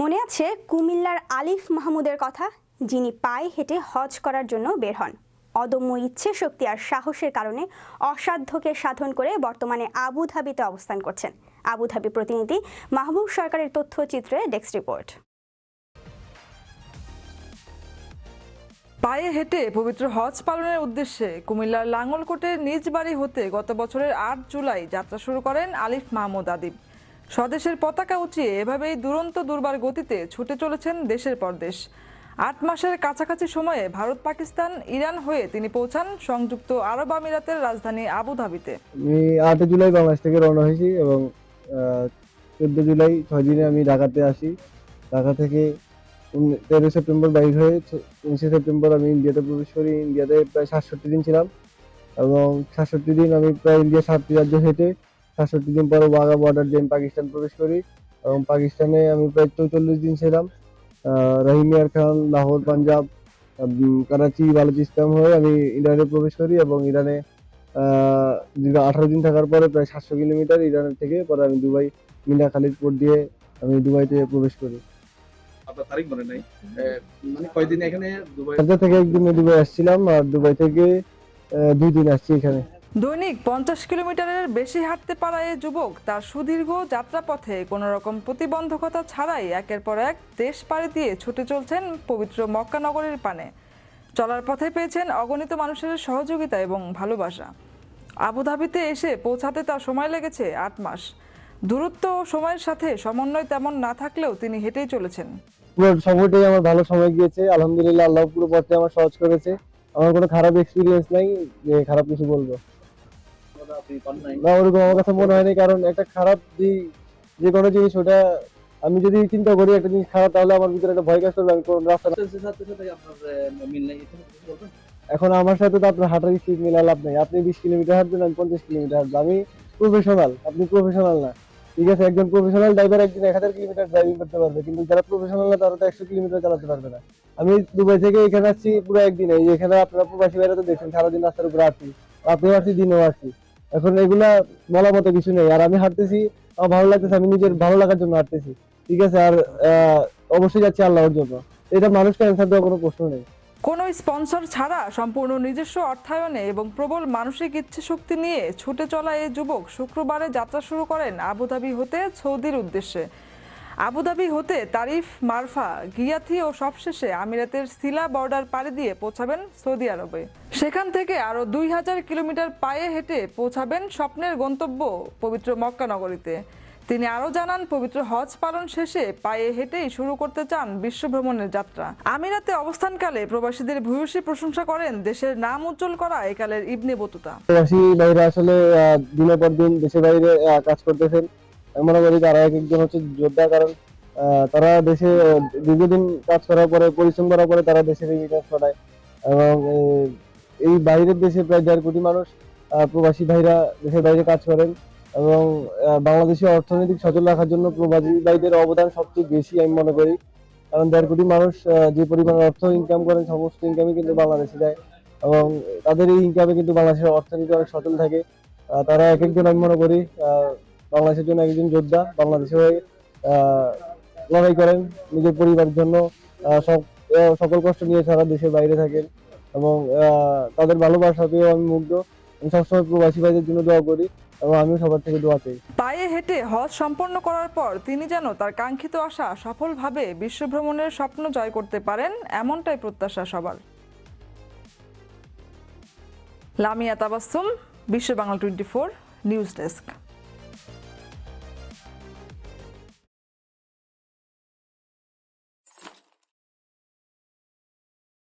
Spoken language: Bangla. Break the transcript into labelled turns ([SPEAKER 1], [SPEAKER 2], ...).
[SPEAKER 1] মনে আছে কুমিল্লার আলিফ মাহমুদের কথা? যিনি পায়ে হেঁটে হজ করার জন্য বের হন। অদম্য ইচ্ছে শক্তি আর সাহসের কারণে অসাধ্যকে সাধন করে বর্তমানে আবুধাবিতে অবস্থান করছেন। আবুধাবি প্রতিনিধি মাহবুব সরকারের তথ্যচিত্রে ডেস্ক রিপোর্ট।
[SPEAKER 2] পায়ে হেঁটে পবিত্র হজ পালনের উদ্দেশ্যে কুমিল্লার লাঙ্গলকোটের নিজ বাড়ি হতে গত বছরের আট জুলাই যাত্রা শুরু করেন আলিফ মাহমুদ আদিব। স্বদেশের পতাকা উঁচিয়ে এভাবেই দুরন্ত দুর্বার গতিতে ছুটে চলেছেন দেশের পর দেশ আট মাসের কাছাকাছি সময়ে ভারত, পাকিস্তান, ইরান হয়ে তিনি পৌঁছান সংযুক্ত আরব আমিরাতের রাজধানী আবুধাবিতে
[SPEAKER 3] আমি আটই জুলাই বাংলাদেশ থেকে রওনা হয়েছি এবং চোদ্দ জুলাই ছয় দিনে আমি ঢাকাতে আসি। ঢাকা থেকে তেরো সেপ্টেম্বর বাইর হয়ে উনিশে সেপ্টেম্বর আমি ইন্ডিয়াতে প্রবেশ করি। ইন্ডিয়াতে প্রায় সাতষট্টি দিন ছিলাম এবং সাতষট্টি দিন আমি প্রায় ইন্ডিয়া সাতটি রাজ্য হেঁটে সাতষট্টি দিন পরে ওয়াগা বর্ডার দিয়ে আমি পাকিস্তান প্রবেশ করি এবং পাকিস্তানে আমি প্রায় চৌচল্লিশ দিন ছিলাম। রহিমিয়ার খান লাহোর পাঞ্জাব করাচি বালুচিস্তান হয়ে আমি ইরানে প্রবেশ করি এবং ইরানে দীর্ঘ আঠারো দিন থাকার পরে প্রায় সাতশো কিলোমিটার ইরানের থেকে পরে আমি দুবাই মিনা খালিদ পোর্ট দিয়ে আমি দুবাইতে প্রবেশ করি।
[SPEAKER 4] আপনার তারিখ মনে নাই? মানে কয়দিন এখানে? দুবাই
[SPEAKER 3] থেকে একদিনে দুবাই আসছিলাম আর দুবাই থেকে দুই দিন আসছি এখানে।
[SPEAKER 2] দৈনিক পঞ্চাশ কিলোমিটারের বেশি হাঁটতে পারা এই যুবক তার সুদীর্ঘ যাত্রাপথে কোনো রকম প্রতিবন্ধকতা ছাড়াই একের পর এক দেশ পাড়ি দিয়ে ছুটে চলছেন পবিত্র মক্কা নগরীর পানে। চলার পথে পেয়েছেন অগণিত মানুষের সহযোগিতা এবং ভালোবাসা। আবুধাবিতে এসে পৌঁছাতে তার সময় লেগেছে আট মাস। দূরত্ব ও সময়ের সাথে সমন্বয় তেমন না থাকলেও তিনি হেঁটেই চলেছেন।
[SPEAKER 3] সময়টাই আমার ভালো সময় গিয়েছে। আলহামদুলিল্লাহ, আল্লাহ পুরো পথে আমার সহজ করেছে। আমার কোনো খারাপ এক্সপিরিয়েন্স নাই খারাপ কিছু বলব। না ওরকম আমার কাছে মনে হয়নি কারণ একটা খারাপ যে যে কোনো জিনিস ওটা আমি যদি চিন্তা করি একটা জিনিস খারাপ তাহলে আমার ভিতরে একটা ভয় কাজ করবে আমি কোন রাস্তা
[SPEAKER 4] এখানে
[SPEAKER 3] আমার সাথে তো আপনার হাঁটার স্পিড মিলা লাভ নাই। আপনি বিশ কিলোমিটার হাঁটবেন আমি পঞ্চাশ কিলোমিটার হাঁটবো। আমি প্রফেশনাল আপনি প্রফেশনাল না। ঠিক আছে একজন প্রফেশনাল ড্রাইভার একদিন এক হাজার কিলোমিটার ড্রাইভিং করতে পারবে কিন্তু যারা প্রফেশনাল না তারা তো একশো কিলোমিটার চালাতে পারবে না। আমি দুবাই থেকে এখানে আসছি পুরো একদিনে। এই এখানে আপনারা প্রবাসী বাইরে তো দেখছেন সারাদিন রাস্তার উপরে আসছি রাতেও আসছি দিনেও আসছি। এখন এগুলা বলার মতো কিছু নেই। আর আমি হাঁটতেছি, আমার ভালো লাগতেছে, আমি নিজের ভালো লাগার জন্য হাঁটতেছি। ঠিক আছে? আর অবশ্যই যাচ্ছি আল্লাহর জন্য। এটা মানুষকে অ্যান্সার দেওয়ার কোনো প্রশ্ন নেই।
[SPEAKER 2] কোনো স্পন্সর ছাড়া সম্পূর্ণ নিজস্ব অর্থায়নে এবং প্রবল মানসিক ইচ্ছে শক্তি নিয়ে ছুটে চলা এই যুবক শুক্রবারে যাত্রা শুরু করেন আবুধাবি হতে সৌদির উদ্দেশ্যে। আবুধাবি হতে তারিফ, মারফা, গিয়াথি ও সবশেষে আমিরাতের সিলা বর্ডার পাড়ি দিয়ে পৌঁছাবেন সৌদি আরবে। সেখান থেকে আরও দুই হাজার কিলোমিটার পায়ে হেঁটে পৌঁছাবেন স্বপ্নের গন্তব্য পবিত্র মক্কা নগরীতে। তিনি আরও জানান, পবিত্র হজ পালন শেষে পায়ে হেঁটেই শুরু করতে চান বিশ্ব ভ্রমণের যাত্রা। আমিরাতে অবস্থানকালে প্রবাসীদের ভূয়সী প্রশংসা করেন, দেশের নাম উজ্জ্বল করা একালের ইবনে বতুতা।
[SPEAKER 3] প্রবাসী বাইরে আসলে দিনের পর দিন দেশের বাইরে কাজ করতেছেন। আমি মনে করি তারা এক একজন হচ্ছে যোদ্ধা, কারণ তারা দেশে দীর্ঘদিন কাজ করার পরে, পরিশ্রম করার পরে তারা দেশের রেমিটেন্স পাঠায় এবং এই বাইরের দেশে প্রায় দেড় কোটি মানুষ প্রবাসী ভাইরা দেশের বাইরে কাজ করেন এবং বাংলাদেশের অর্থনৈতিক সচল রাখার জন্য প্রবাসী ভাইদের অবদান সবচেয়ে বেশি আমি মনে করি। কারণ দেড় কোটি মানুষ যে পরিমাণ অর্থ ইনকাম করেন, সমস্ত ইনকামই কিন্তু বাংলাদেশে যায়। এবং তাদের এই ইনকামে কিন্তু বাংলাদেশের অর্থনীতি অনেক সচল থাকে। তারা এক একজন আমি মনে করি বাংলাদেশের জন্য একজন যোদ্ধা বাংলাদেশের হয়ে লড়াই করেন, নিজের পরিবারের জন্য সকল কষ্ট নিয়ে সারা দেশের বাইরে থাকেন এবং তাদের ভালোবাসাতেও আমি মুগ্ধ। আমি সবসময় প্রবাসী ভাইদের জন্য দোয়া করি এবং আমিও সবার থেকে দোয়া চাই।
[SPEAKER 2] পায়ে হেঁটে হজ সম্পন্ন করার পর তিনি যেন তার কাঙ্ক্ষিত আশা সফলভাবে বিশ্ব ভ্রমণের স্বপ্ন জয় করতে পারেন, এমনটাই প্রত্যাশা সবার। Lamia Tabassum Bishwa Bangla twenty four, news desk.